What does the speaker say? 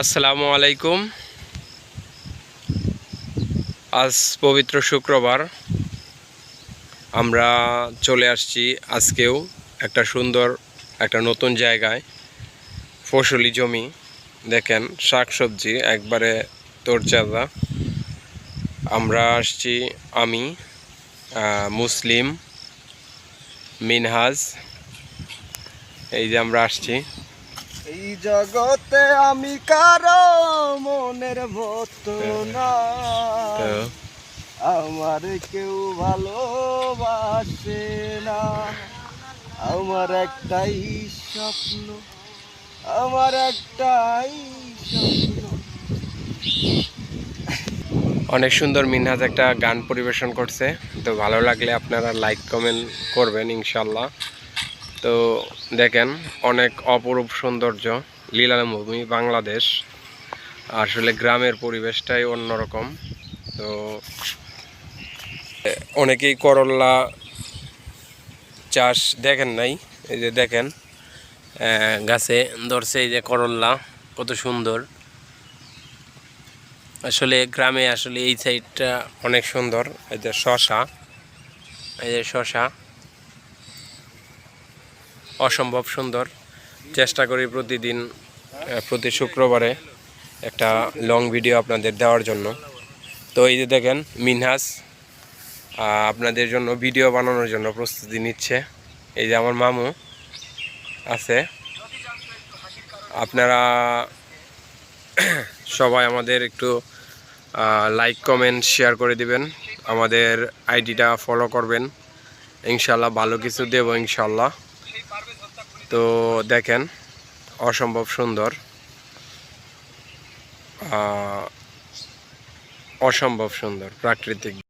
আসসালামু আলাইকুম। আজ পবিত্র শুক্রবার। আমরা চলে আসছি আজকেও একটা সুন্দর, একটা নতুন জায়গায়। ফসলি জমি। দেখেন, শাকসবজি, একবারে তোরচাঁদা। আমরা আসছি আমি মুসলিম, মিনহাজ। এই যে আমরা আসছি। এই জগতে আমি কারও মনের মতো না। আমার কেউ ভালোবাসে না। আমার একটাই স্বপ্ন আমার একটাই স্বপ্ন। অনেক সুন্দর মিনহাজ একটা গান পরিবেশন করছে। তো ভালো লাগলে আপনারা লাইক কমেন্ট করবেন ইনশাল্লাহ। তো দেখেন, অনেক অপরূপ সৌন্দর্য। লীলাভূমি, বাংলাদেশ। আসলে গ্রামের পরিবেশটাই অন্যরকম। তো, অনেকেই করল্লা চাষ দেখেন নাই, এই যে দেখেন গাছে ধরছে এই যে করল্লা কত সুন্দর। আসলে গ্রামে আসলে এই সাইডটা অনেক সুন্দর, এই যে শশা, এই যে শশা। অসম্ভব সুন্দর। চেষ্টা করি প্রতিদিন প্রতি শুক্রবারে একটা লং ভিডিও আপনাদের দেওয়ার জন্য। তো এই যে দেখেন, মিনহাস আপনাদের জন্য ভিডিও বানানোর জন্য প্রস্তুতি নিচ্ছে। এই যে আমার মামু আছে। আপনারা সবাই আমাদের একটু লাইক কমেন্ট শেয়ার করে দিবেন। আমাদের আইডিটা ফলো করবেন। ইনশাল্লাহ ভালো কিছু দেব ইনশাল্লাহ তো দেখেন অসম্ভব সুন্দর অসম্ভব সুন্দর প্রাকৃতিক